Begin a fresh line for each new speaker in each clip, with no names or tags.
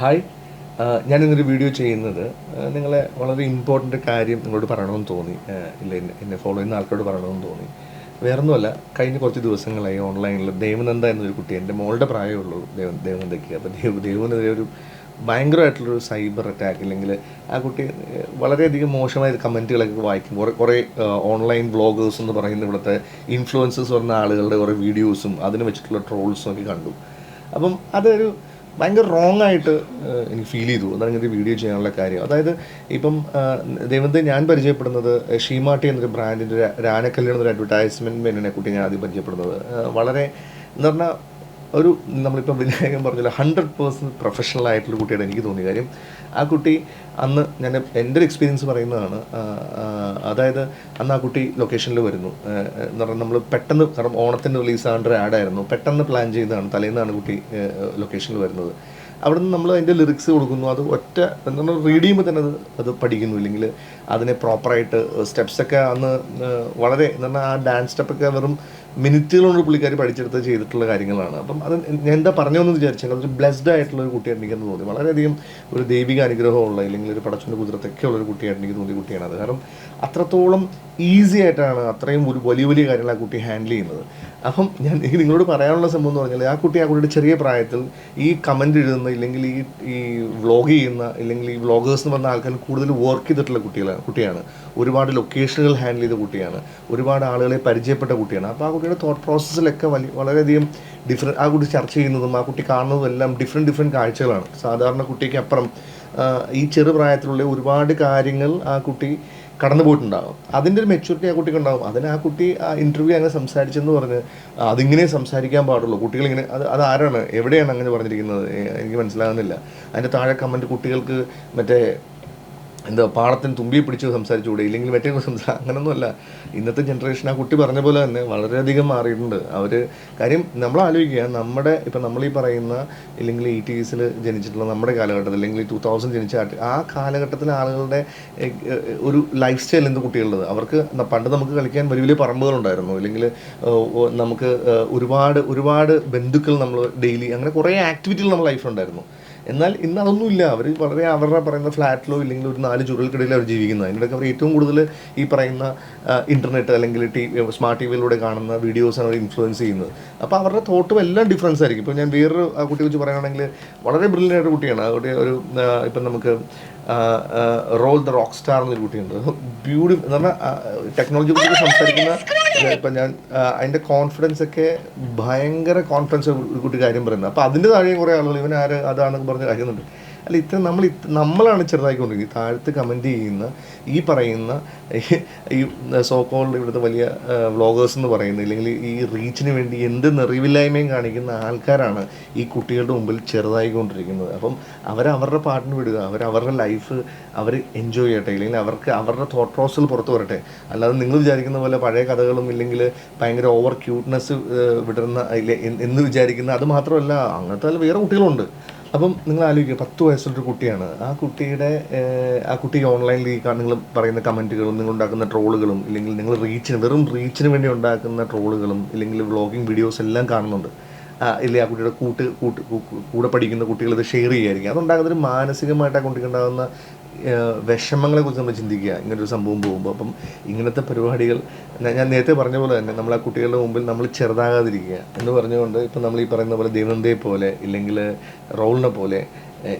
Hi ഞാനിന്നൊരു video ചെയ്യുന്നത്. നിങ്ങളെ വളരെ ഇമ്പോർട്ടന്റ് കാര്യം നിങ്ങളോട് പറയണമെന്ന് തോന്നി. ഇല്ല എന്നെ എന്നെ ഫോളോ ചെയ്യുന്ന ആൾക്കാരോട് പറയണമെന്ന് തോന്നി. വേറൊന്നുമല്ല കഴിഞ്ഞ കുറച്ച് ദിവസങ്ങളായി ഓൺലൈനിൽ ദേവനന്ദ എന്നൊരു കുട്ടി എന്റെ മോളുടെ പ്രായമുള്ളൂ ദേവ ദേവനന്ദയ്ക്ക്. അപ്പോൾ ദേവ് ദേവനന്ദ ഒരു ഭയങ്കരമായിട്ടുള്ളൊരു സൈബർ അറ്റാക്ക് അല്ലെങ്കിൽ ആ കുട്ടി വളരെയധികം മോശമായ കമന്റുകളൊക്കെ വായിക്കും. കുറേ കുറേ ഓൺലൈൻ ബ്ലോഗേഴ്സ് എന്ന് പറയുന്ന ഇവിടുത്തെ ഇൻഫ്ലുവൻസേഴ്സ് പറഞ്ഞ ആളുകളുടെ കുറേ വീഡിയോസും അതിന് വെച്ചിട്ടുള്ള ട്രോൾസും ഒക്കെ കണ്ടു. അപ്പം അതൊരു ഭയങ്കര റോങ് ആയിട്ട് എനിക്ക് ഫീൽ ചെയ്തു. അതാണ് ഇങ്ങനത്തെ വീഡിയോ ചെയ്യാനുള്ള കാര്യം. അതായത് ഇപ്പം ദൈവത്തെ ഞാൻ പരിചയപ്പെടുന്നത് ഷീമാട്ടി എന്നൊരു ബ്രാൻഡിന്റെ രാനക്കല്യാണം എന്നൊരു അഡ്വർടൈസ്മെന്റിനെ കുട്ടി ഞാൻ ആദ്യം പരിചയപ്പെടുന്നത്. വളരെ എന്ന് പറഞ്ഞാൽ ഒരു നമ്മളിപ്പോൾ വിനായകൻ പറഞ്ഞല്ലോ ഹൺഡ്രഡ് പേഴ്സന്റ് പ്രൊഫഷണൽ ആയിട്ടുള്ള കുട്ടിയാണ് എനിക്ക് തോന്നിയ കാര്യം. ആ കുട്ടി അന്ന് ഞാൻ എന്റെ ഒരു എക്സ്പീരിയൻസ് പറയുന്നതാണ് അതായത് അന്ന് ആ കുട്ടി ലൊക്കേഷനിൽ വരുന്നു. എന്ന് പറഞ്ഞാൽ നമ്മൾ പെട്ടെന്ന് കാരണം ഓണത്തിന്റെ റിലീസ് ആകേണ്ട ആഡായിരുന്നു പെട്ടെന്ന് പ്ലാൻ ചെയ്തതാണ് തലേന്നാണ് കുട്ടി ലൊക്കേഷനിൽ വരുന്നത്. അവിടെ നിന്ന് നമ്മൾ അതിന്റെ ലിറിക്സ് കൊടുക്കുന്നു അത് ഒറ്റ എന്താണ് റീഡ് ചെയ്യുമ്പോൾ തന്നെ അത് അത് പഠിക്കുന്നു. ഇല്ലെങ്കിൽ അതിനെ പ്രോപ്പറായിട്ട് സ്റ്റെപ്സൊക്കെ അന്ന് വളരെ എന്ന് പറഞ്ഞാൽ ആ ഡാൻസ് സ്റ്റെപ്പൊക്കെ വെറും മിനിറ്റുകളുകൊണ്ട് പുള്ളിക്കാർ പഠിച്ചെടുത്ത് ചെയ്തിട്ടുള്ള കാര്യങ്ങളാണ്. അപ്പം അത് ഞാൻ എന്താ പറഞ്ഞതെന്ന് വിചാരിച്ചാൽ അതൊരു ബ്ലെസ്ഡ് ആയിട്ടുള്ള ഒരു കുട്ടിയായിട്ട് എനിക്കെന്ന് തോന്നി. വളരെയധികം ഒരു ദൈവിക അനുഗ്രഹമുള്ള അല്ലെങ്കിൽ ഒരു പടച്ചന്റെ കുതിരത്തൊക്കെ ഉള്ള ഒരു കുട്ടിയായിട്ട് എനിക്ക് തോന്നിയ കുട്ടിയാണ് അത്. കാരണം അത്രത്തോളം ഈസി ആയിട്ടാണ് അത്രയും ഒരു വലിയ വലിയ കാര്യങ്ങൾ ആ കുട്ടി ഹാൻഡിൽ ചെയ്യുന്നത്. അപ്പം ഞാൻ നിങ്ങളോട് പറയാനുള്ള സംഭവം എന്ന് പറഞ്ഞാൽ ആ കുട്ടി ആ കുട്ടിയുടെ ചെറിയ പ്രായത്തിൽ ഈ കമന്റ് എഴുതുന്ന ഇല്ലെങ്കിൽ ഈ ഈ വ്ളോഗ് ചെയ്യുന്ന ഇല്ലെങ്കിൽ ഈ വ്ളോഗേഴ്സ് എന്ന് പറഞ്ഞ ആൾക്കാർ കൂടുതൽ വർക്ക് ചെയ്തിട്ടുള്ള കുട്ടികളാണ് കുട്ടിയാണ്. ഒരുപാട് ലൊക്കേഷനുകൾ ഹാൻഡിൽ ചെയ്ത കുട്ടിയാണ്. ഒരുപാട് ആളുകളെ പരിചയപ്പെട്ട കുട്ടിയാണ്. അപ്പോൾ ആ കുട്ടിയുടെ തോട്ട് പ്രോസസ്സിലൊക്കെ വലിയ വളരെയധികം ഡിഫറെന്റ് ആ കുട്ടി ചർച്ച ചെയ്യുന്നതും ആ കുട്ടി കാണുന്നതും എല്ലാം ഡിഫറെന്റ് ഡിഫറെന്റ് കാഴ്ചകളാണ്. സാധാരണ കുട്ടിക്ക് അപ്പുറം ഈ ചെറുപ്രായത്തിലുള്ള ഒരുപാട് കാര്യങ്ങൾ ആ കുട്ടി കടന്നു പോയിട്ടുണ്ടാകും അതിന്റെ ഒരു മെച്യൂരിറ്റി ആ കുട്ടിക്ക് ഉണ്ടാകും അതിന് ആ കുട്ടി ആ ഇന്റർവ്യൂ അങ്ങനെ സംസാരിച്ചെന്ന് പറഞ്ഞ് അതിങ്ങനെ സംസാരിക്കാൻ പാടുള്ളൂ. കുട്ടികളിങ്ങനെ അത് അത് ആരാണ്? എവിടെയാണ് അങ്ങനെ പറഞ്ഞിരിക്കുന്നത്? എനിക്ക് മനസ്സിലാകുന്നില്ല. അതിന്റെ താഴെ കമന്റ് കുട്ടികൾക്ക് മറ്റേ എന്താ പാടത്തിന് തുമ്പി പിടിച്ച് സംസാരിച്ചുകൂടെ? ഇല്ലെങ്കിൽ മറ്റേ സംസാ അങ്ങനൊന്നുമല്ല. ഇന്നത്തെ ജനറേഷൻ ആ കുട്ടി പറഞ്ഞ പോലെ തന്നെ വളരെയധികം മാറിയിട്ടുണ്ട്. അവർ കാര്യം നമ്മൾ ആലോചിക്കുക നമ്മുടെ ഇപ്പം നമ്മൾ ഈ പറയുന്ന ഇല്ലെങ്കിൽ ഈ ടി വിസിൽ ജനിച്ചിട്ടുള്ള നമ്മുടെ കാലഘട്ടത്തിൽ അല്ലെങ്കിൽ ടൂ തൗസൻഡ് ജനിച്ച ആ- കാലഘട്ടത്തിലെ ആളുകളുടെ ഒരു ലൈഫ് സ്റ്റൈൽ എന്ത് കുട്ടികളുള്ളത് അവർക്ക് പണ്ട് നമുക്ക് കളിക്കാൻ വലിയ വലിയ പറമ്പുകളുണ്ടായിരുന്നു. ഇല്ലെങ്കിൽ നമുക്ക് ഒരുപാട് ഒരുപാട് ബന്ധുക്കൾ നമ്മൾ ഡെയിലി അങ്ങനെ കുറേ ആക്ടിവിറ്റികൾ നമ്മുടെ ലൈഫിലുണ്ടായിരുന്നു എന്നാൽ ഇന്ന് അതൊന്നുമില്ല. അവർ വളരെ അവരുടെ പറയുന്ന ഫ്ലാറ്റിലോ ഇല്ലെങ്കിൽ ഒരു നാല് ചുരുൾക്കിടയിൽ അവർ ജീവിക്കുന്നത് അതിനിടയ്ക്ക് അവർ ഏറ്റവും കൂടുതൽ ഈ പറയുന്ന ഇന്റർനെറ്റ് അല്ലെങ്കിൽ ടി സ്മാർട്ട് ടി വിയിലൂടെ കാണുന്ന വീഡിയോസാണ് അവർ ഇൻഫ്ലുവൻസ് ചെയ്യുന്നത്. അപ്പോൾ അവരുടെ തോട്ടും എല്ലാം ഡിഫറൻസ് ആയിരിക്കും. ഇപ്പോൾ ഞാൻ വേറൊരു ആ കുട്ടിയെ വെച്ച് പറയുകയാണെങ്കിൽ വളരെ ബ്രില്യന്റ് കുട്ടിയാണ്. ആ കുട്ടി ഒരു ഇപ്പം നമുക്ക് റോൾ ദ റോക്ക് സ്റ്റാർ എന്നൊരു കുട്ടിയുണ്ട്. ബ്യൂട്ടി എന്ന് പറഞ്ഞാൽ ടെക്നോളജി കുറിച്ച് സംസാരിക്കുന്ന ഇപ്പം ഞാൻ അതിന്റെ കോൺഫിഡൻസ് ഒക്കെ ഭയങ്കര കോൺഫിഡൻസ് കുട്ടി കാര്യം പറയുന്നത്. അപ്പോൾ അതിന്റെ താഴെയും കുറേ ആളുകൾ ഇവൻ ആര് അതാണെന്ന് പറഞ്ഞ് കാര്യമുണ്ട് അല്ല ഇത്ര നമ്മൾ നമ്മളാണ് ചെറുതായിക്കൊണ്ടിരിക്കുന്നത്. താഴത്ത് കമന്റ് ചെയ്യുന്ന ഈ പറയുന്ന ഈ- സോക്കോൾഡ് ഇവിടുത്തെ വലിയ വ്ളോഗേഴ്സ് എന്ന് പറയുന്നത് ഇല്ലെങ്കിൽ ഈ റീച്ചിന് വേണ്ടി എന്ത് നിറവില്ലായ്മയും കാണിക്കുന്ന ആൾക്കാരാണ് ഈ കുട്ടികളുടെ മുമ്പിൽ ചെറുതായിക്കൊണ്ടിരിക്കുന്നത്. അപ്പം അവരവരുടെ പാട്ടിന് വിടുക അവർ അവരുടെ ലൈഫ് അവർ എൻജോയ് ചെയ്യട്ടെ ഇല്ലെങ്കിൽ അവർക്ക് അവരുടെ തോട്ട് പ്രോസസ്സിൽ പുറത്ത് വരട്ടെ. അല്ലാതെ നിങ്ങൾ വിചാരിക്കുന്ന പോലെ പഴയ കഥകളും ഇല്ലെങ്കിൽ ഭയങ്കര ഓവർ ക്യൂട്ട്നെസ് വിടുന്ന ഇല്ല എന്ന് വിചാരിക്കുന്ന അത് മാത്രമല്ല അങ്ങനത്തെ വേറെ കുട്ടികളുണ്ട്. അപ്പം നിങ്ങൾ ആലോചിക്കുക പത്ത് വയസ്സുള്ളൊരു കുട്ടിയാണ്. ആ കുട്ടിയുടെ ആ കുട്ടി ഓൺലൈനിൽ നിങ്ങൾ പറയുന്ന കമന്റുകളും നിങ്ങൾ ഉണ്ടാക്കുന്ന ട്രോളുകളും ഇല്ലെങ്കിൽ നിങ്ങൾ റീച്ചിന് വെറും റീച്ചിന് വേണ്ടി ഉണ്ടാക്കുന്ന ട്രോളുകളും ഇല്ലെങ്കിൽ വ്ളോഗിങ് വീഡിയോസ് എല്ലാം കാണുന്നുണ്ട്. ഇല്ലേ ആ കുട്ടിയുടെ കൂട്ട് കൂട്ട് കൂടെ പഠിക്കുന്ന കുട്ടികൾ ഇത് ഷെയർ ചെയ്യായിരിക്കും അതുണ്ടാകുന്ന ഒരു മാനസികമായിട്ട് ആ കുട്ടിക്ക് ഉണ്ടാകുന്ന വിഷമങ്ങളെ കുറിച്ച് നമ്മൾ ചിന്തിക്കുക. ഇങ്ങനൊരു സംഭവം പോകുമ്പോൾ അപ്പം ഇങ്ങനത്തെ പരിപാടികൾ ഞാൻ- നേരത്തെ പറഞ്ഞ പോലെ തന്നെ നമ്മൾ ആ കുട്ടികളുടെ മുമ്പിൽ നമ്മൾ ചെറുതാകാതിരിക്കുക എന്ന് പറഞ്ഞുകൊണ്ട് ഇപ്പം നമ്മൾ ഈ പറയുന്ന പോലെ ദേവനന്ദയെ പോലെ ഇല്ലെങ്കിൽ റോളിനെ പോലെ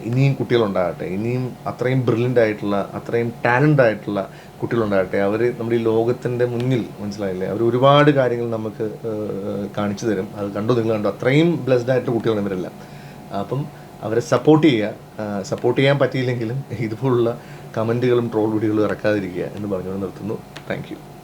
ഇനിയും കുട്ടികളുണ്ടാകട്ടെ ഇനിയും അത്രയും ബ്രില്യന്റ് ആയിട്ടുള്ള അത്രയും ടാലന്റ് ആയിട്ടുള്ള കുട്ടികളുണ്ടാകട്ടെ. അവർ നമ്മുടെ ഈ ലോകത്തിന്റെ മുന്നിൽ മനസ്സിലായില്ലേ? അവർ ഒരുപാട് കാര്യങ്ങൾ നമുക്ക് കാണിച്ചു തരും. അത് കണ്ടു നിങ്ങൾ കണ്ടു. അത്രയും ബ്ലെസ്ഡ് ആയിട്ടുള്ള കുട്ടികളാണ് ഇവരെല്ലാം. അപ്പം അവരെ സപ്പോർട്ട് ചെയ്യുക. സപ്പോർട്ട് ചെയ്യാൻ പറ്റിയില്ലെങ്കിലും ഇതുപോലുള്ള കമന്റുകളും ട്രോൾ വീഡിയോകളും ഇറക്കാതിരിക്കുക എന്ന് പറഞ്ഞുകൊണ്ട് നിർത്തുന്നു. താങ്ക്